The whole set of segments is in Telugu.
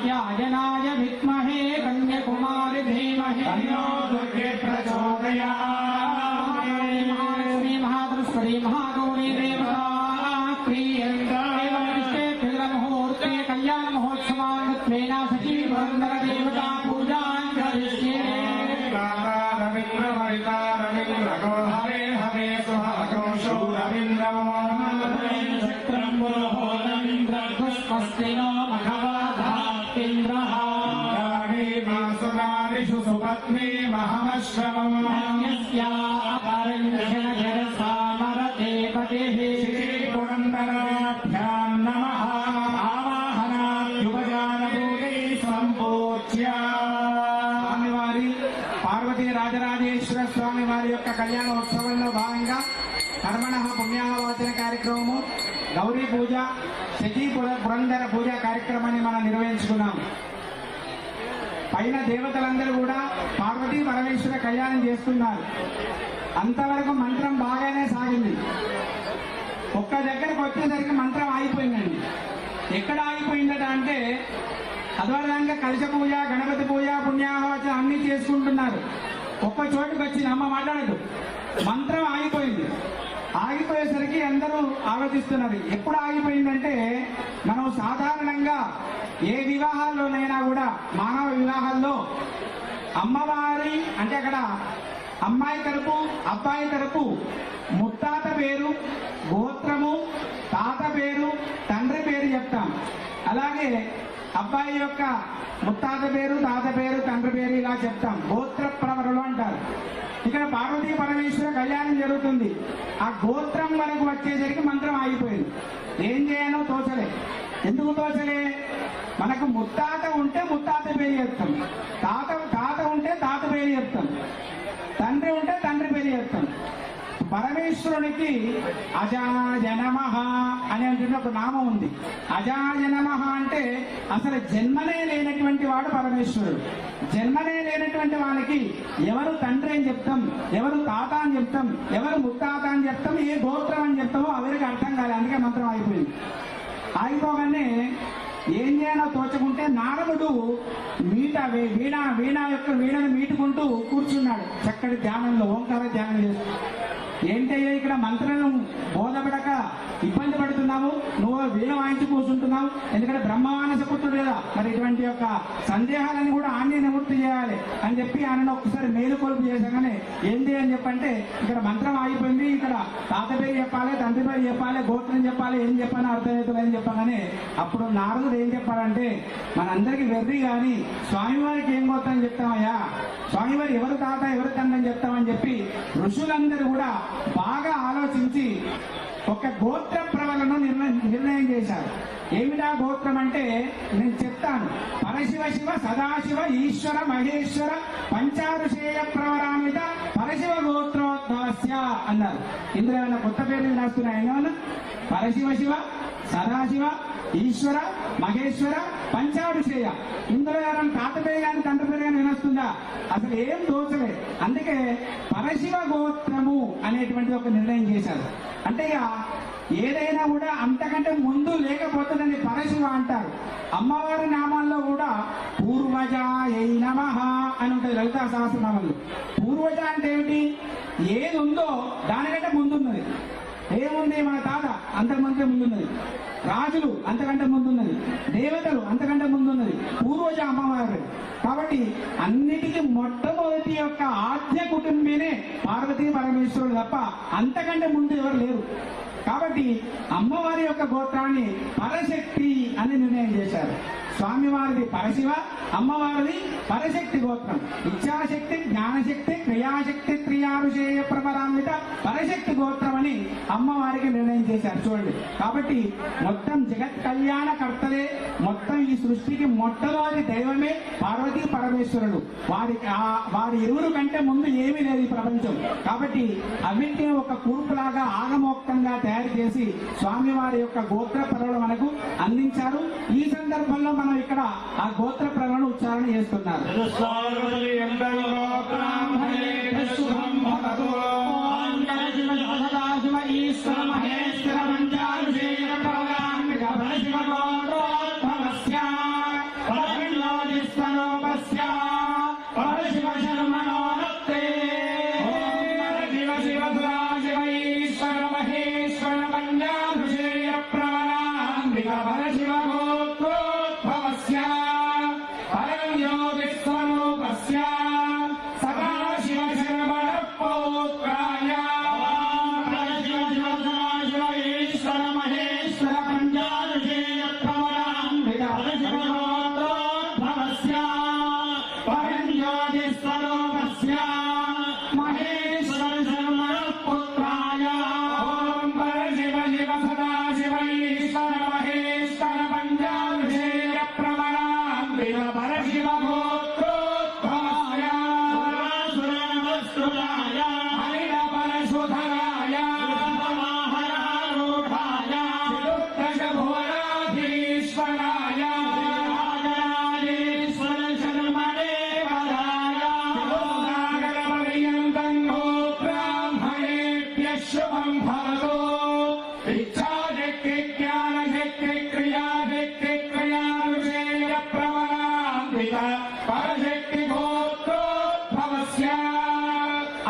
कात्यायनाय विद्महे कन्यकुमारी धीमहि। तन्नो दुर्गे प्रचोदयात् महादृष्परी महागौरी देवता। क्रियन्ते पितृमुहूर्ते कल्याण महोत्सवाङ्गत्वेन सखी पुरन्दर देवता पूजां करिष्ये रवीन्द्र वरिता रवीन्द्रगो हरे हरे सुहगो रविंद्र नमः शक्रं पुरोहो रवीन्द्र पुष्पस्तिनो मघवाधात्तिन्द्रः मासुनादिषु सुपत्नी महमश्रमम् यस्या अपरञ्जनजरसामरते पतिः पुरन्दराभ्याम् नमः आवाहनाभ्युपजानभूते సంపూజ్య స్వామివారి పార్వతీ రాజరాజేశ్వర స్వామి వారి యొక్క కళ్యాణోత్సవంలో భాగంగా కర్మణ పుణ్యాహవచన కార్యక్రమము గౌరీ పూజ శచీ పురంధర పూజ కార్యక్రమాన్ని మనం నిర్వహించుకున్నాం. పైన దేవతలందరూ కూడా పార్వతీ పరమేశ్వర కళ్యాణం చేస్తున్నారు అంతవరకు మంత్రం బాగానే సాగింది. ఒక్క దగ్గరకు వచ్చేసరికి మంత్రం ఆగిపోయిందండి. ఎక్కడ ఆగిపోయిందట అంటే అద్వైతంగా కలశ పూజ గణపతి పూజ పుణ్యాహోచన అన్ని చేసుకుంటున్నారు. ఒక్క చోటుకు వచ్చింది అమ్మ మాట్లాడదు. మంత్రం ఆగిపోయింది. ఆగిపోయేసరికి అందరూ ఆలోచిస్తున్నారు. ఎప్పుడు ఆగిపోయిందంటే మనం సాధారణంగా ఏ వివాహాల్లోనైనా కూడా మానవ వివాహాల్లో అమ్మవారి అంటే అక్కడ అమ్మాయి తరపు అబ్బాయి తరపు ముత్తాత పేరు గోత్రము తాత పేరు తండ్రి పేరు చెప్తాం. అలాగే అబ్బాయి యొక్క ముత్తాత పేరు తాత పేరు తండ్రి పేరు ఇలా చెప్తాం. గోత్ర ప్రవరులు అంటారు. ఇక్కడ పార్వతీ పరమేశ్వర కళ్యాణం జరుగుతుంది. ఆ గోత్రం వరకు వచ్చేసరికి మంత్రం ఆగిపోయింది. ఏం చేయాలో తోచలే. ఎందుకు తోచలే? మనకు ముత్తాత ఉంటే ముత్తాత పేరు చెప్తాం. తాత తాత ఉంటే తాత పేరు చెప్తాం. తండ్రి ఉంటే తండ్రి పేరు చెప్తాం. పరమేశ్వరునికి అజాజనమః అని అంటున్న ఒక నామం ఉంది. అజాజనమః అంటే అసలు జన్మనే లేనటువంటి వాడు పరమేశ్వరుడు. జన్మనే లేనటువంటి వానికి ఎవరు తండ్రి అని చెప్తాం ఎవరు తాత అని చెప్తాం ఎవరు ముత్తాత అని చెప్తాం ఏ గోత్రం అని చెప్తామో ఎవరికి అర్థం కాలే అందుకే మంత్రం అయిపోయింది ఆగిపోగానే ఏం చేయాలో తోచకుంటే నారదుడు మీట వీ- వీణ వీణ యొక్క వీణను మీటుకుంటూ కూర్చున్నాడు. చక్కటి ధ్యానంలో ఓంకార ధ్యానం చేస్తూ. ఏంటయ్యా ఇక్కడ మంత్రం బోధపడ ఇబ్బంది నువ్వు వీణ వాయించి కూర్చుంటున్నావు. ఎందుకంటే బ్రహ్మమానస పుత్రుడు కదా. మరి ఇటువంటి యొక్క సందేహాలను కూడా ఆన్నే నివృత్తి చేయాలి అని చెప్పి ఆయన ఒక్కసారి మేలుకొలుపు చేశాగానే ఏంటి అని చెప్పంటే ఇక్కడ మంత్రం ఆగిపోయింది. ఇక్కడ తాత పేరు చెప్పాలి తండ్రి పేరు చెప్పాలి గోత్రం చెప్పాలి ఏం చెప్పాలని అర్థమవుతుందని చెప్పగానే అప్పుడు నారదుడు ఏం చెప్పాలంటే మనందరికి వెర్రి కానీ స్వామివారికి ఏం గోత్రం చెప్తామయ్యా? స్వామివారి ఎవరు తాత ఎవరు తండ్రి అని చెప్తామని చెప్పి ఋషులందరూ కూడా బాగా ఆలోచించి ఒక గోత్ర గోత్రాలను నిర్ణయం నిర్ణయం చేశారు. ఏమిటా గోత్రం అంటే నేను చెప్తాను. పరశివ శివ సదాశివ ఈశ్వర మహేశ్వర పంచారుషేయ ప్రవరామిత పరశివ గోత్రోద్భవస్య అన్నారు. ఇందులో ఏమైనా కొత్త పేర్లు రాస్తున్నాయి పరశివ శివ సదాశివ ఈశ్వర మహేశ్వర పంచాభిషేయ ఇందులో ఎవరైనా తాత పేరు కానీ తండ్రి పేరు కానీ వినొస్తుందా? అసలు ఏం దోచలే. అందుకే పరశివ గోత్రము అనేటువంటి ఒక నిర్ణయం చేశారు. అంటే ఇక ఏదైనా కూడా అంతకంటే ముందు లేకపోతుందని పరశివ అంటారు. అమ్మవారి నామాల్లో కూడా పూర్వజాయ నమ అని ఉంటుంది లలితా సహస్రనామంలో. పూర్వజ అంటే ఏమిటి? ఏది ఉందో దాని మన ముందున్నది. రాజులు అంతకంటే ముందున్నది. దేవతలు అంతకంటే ముందున్నది. పూర్వజ అమ్మవారు. కాబట్టి అన్నిటికీ మొట్టమొదటి యొక్క ఆద్య కుటుంబీనే పార్వతీ పరమేశ్వరుడు తప్ప అంతకంటే ముందు ఎవరు లేరు. కాబట్టి అమ్మవారి యొక్క గోత్రాన్ని పరశక్తి అని నిర్ణయం చేశారు. స్వామివారిది పరశివ అమ్మవారిది పరశక్తి గోత్రం. ఇచ్ఛాశక్తి జ్ఞానశక్తి క్రియాశక్తి క్రియాభిషేయ ప్రపరాన్విత పరశక్తి గోత్రం అని అమ్మవారికి నిర్ణయం చేశారు. చూడండి. కాబట్టి మొత్తం జగత్ కళ్యాణ కర్తలే మొత్తం ఈ సృష్టికి మొట్టమొదటి దైవమే పార్వతీ పరమేశ్వరుడు. వారి వారి ఇరువురు కంటే ముందు ఏమీ లేదు ఈ ప్రపంచం. కాబట్టి అవింటిని ఒక కూర్పులాగా ఆగమోక్తంగా తయారు చేసి స్వామివారి యొక్క గోత్ర పరులు మనకు అందించారు. ఈ సందర్భంలో మనం ఇక్కడ ఆ గోత్ర పరవలను ఉచ్చారణ చేస్తున్నారు. ఈశ్వర మహేశ్వర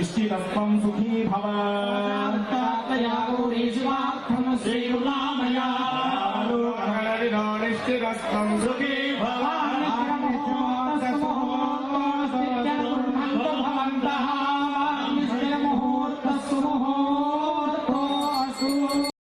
నిశ్చితత్వం సుఖీ భవ శ్రీరులామయ నిశ్చితత్వం సుఖీ